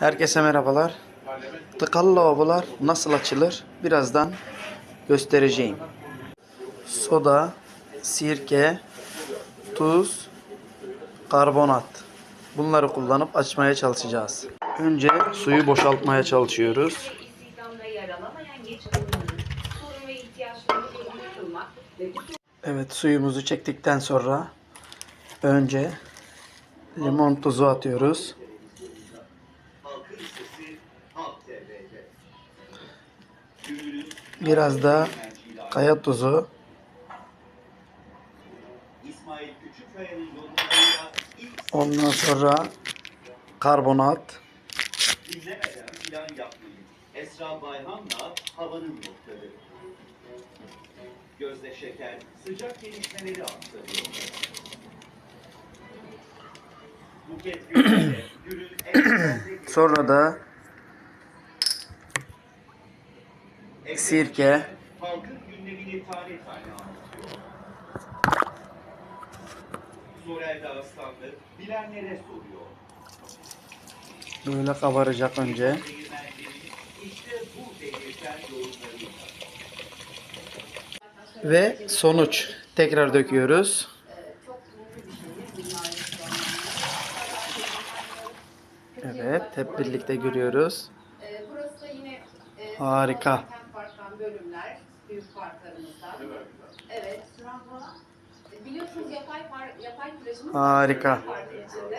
Herkese merhabalar. Tıkalı lavabolar nasıl açılır? Birazdan göstereceğim. Soda, sirke, tuz, karbonat. Bunları kullanıp açmaya çalışacağız. Önce suyu boşaltmaya çalışıyoruz. Evet suyumuzu çektikten sonra önce limon tuzu atıyoruz. Biraz da kaya tuzu. Ondan sonra karbonat. dinlemeden plan yapmayın. Esra Bayhan'la havanın. Gözde Şeker sıcak gelişmeleri aktarıyor. Sonra da soruyor. böyle kabaracak önce. Ve sonuç. Tekrar döküyoruz. Evet, hep birlikte görüyoruz. Ee, e, Harika. Bölümler, büyük parklarımızdan. Evet, şu an falan. E, Biliyorsunuz yapay, par, yapay plajımız Harika. parkın içinde.